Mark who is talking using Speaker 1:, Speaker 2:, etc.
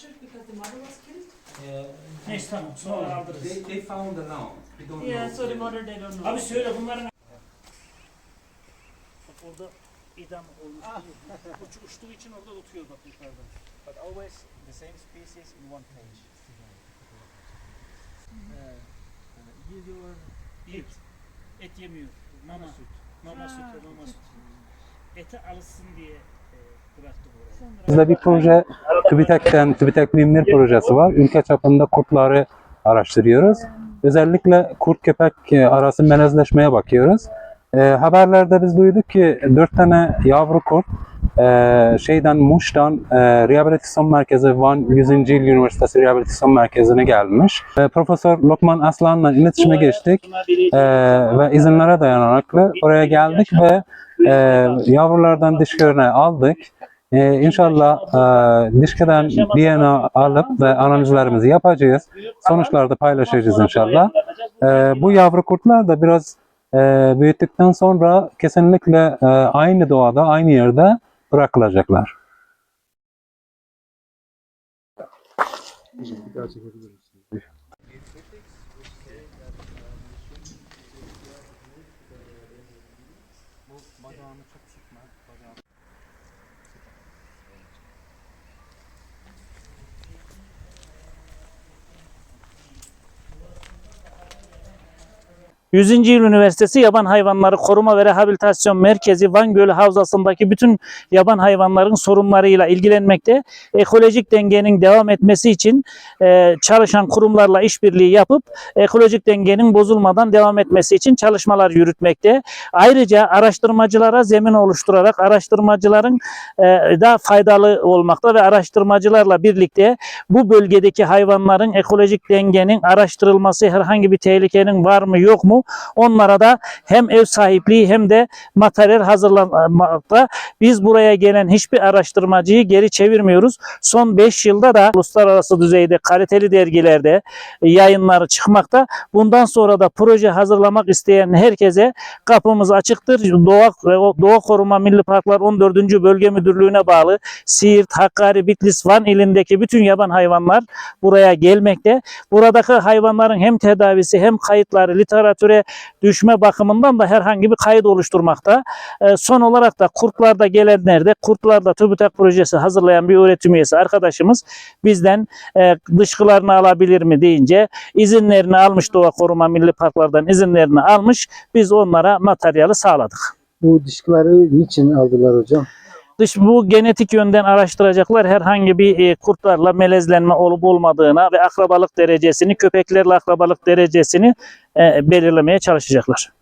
Speaker 1: captured because the mother was killed?
Speaker 2: Yeah.
Speaker 3: Neyse tamam sonra aldırız.
Speaker 2: They, they found the now. We don't
Speaker 1: Yeah,
Speaker 2: know.
Speaker 1: so the mother they don't know.
Speaker 3: Abi söyle bunların... Bak orada idam olmuş. Uç, uçtuğu için orada tutuyor bak yukarıda.
Speaker 4: But always the same species in one cage.
Speaker 3: Et, et yemiyor. Mama süt. Mama sütü, mama sütü. Ete alışsın diye e, bıraktı burayı.
Speaker 5: Bizde bir proje TÜBİTAK'ten, TÜBİTAK Bilimler projesi var. Ülke çapında kurtları araştırıyoruz. Özellikle kurt köpek e, arası melezleşmeye bakıyoruz. E, haberlerde biz duyduk ki dört tane yavru kurt e, şeyden Muş'tan e, rehabilitasyon merkezi Van 100. Yıl Üniversitesi Rehabilitasyon Merkezi'ne gelmiş. E, Profesör Lokman Aslan'la iletişime geçtik e, ve izinlere dayanarak oraya geldik ve e, yavrulardan dişlerini aldık. Ee, inşallah e, dişkeden DNA alıp ve analizlerimizi yapacağız. Sonuçları da paylaşacağız inşallah. Ee, bu yavru kurtlar da biraz e, büyüttükten sonra kesinlikle e, aynı doğada, aynı yerde bırakılacaklar.
Speaker 3: Yüzüncü Yıl Üniversitesi Yaban Hayvanları Koruma ve Rehabilitasyon Merkezi Van Gölü Havzası'ndaki bütün yaban hayvanların sorunlarıyla ilgilenmekte. Ekolojik dengenin devam etmesi için e, çalışan kurumlarla işbirliği yapıp ekolojik dengenin bozulmadan devam etmesi için çalışmalar yürütmekte. Ayrıca araştırmacılara zemin oluşturarak araştırmacıların e, da faydalı olmakta ve araştırmacılarla birlikte bu bölgedeki hayvanların ekolojik dengenin araştırılması, herhangi bir tehlikenin var mı yok mu onlara da hem ev sahipliği hem de materyal hazırlamakta. Biz buraya gelen hiçbir araştırmacıyı geri çevirmiyoruz. Son 5 yılda da uluslararası düzeyde kaliteli dergilerde yayınları çıkmakta. Bundan sonra da proje hazırlamak isteyen herkese kapımız açıktır. Doğa, Doğa Koruma Milli Parklar 14. Bölge Müdürlüğü'ne bağlı Siirt, Hakkari, Bitlis, Van ilindeki bütün yaban hayvanlar buraya gelmekte. Buradaki hayvanların hem tedavisi hem kayıtları literatüre düşme bakımından da herhangi bir kayıt oluşturmakta. Ee, son olarak da kurtlarda gelenlerde kurtlarda TÜBİTAK projesi hazırlayan bir öğretim üyesi arkadaşımız bizden e, dışkılarını alabilir mi deyince izinlerini almış Doğa Koruma Milli Parklardan izinlerini almış. Biz onlara materyali sağladık.
Speaker 6: Bu dışkıları niçin aldılar hocam?
Speaker 3: Dış bu genetik yönden araştıracaklar herhangi bir e, kurtlarla melezlenme olup olmadığına ve akrabalık derecesini köpeklerle akrabalık derecesini e, belirlemeye çalışacaklar.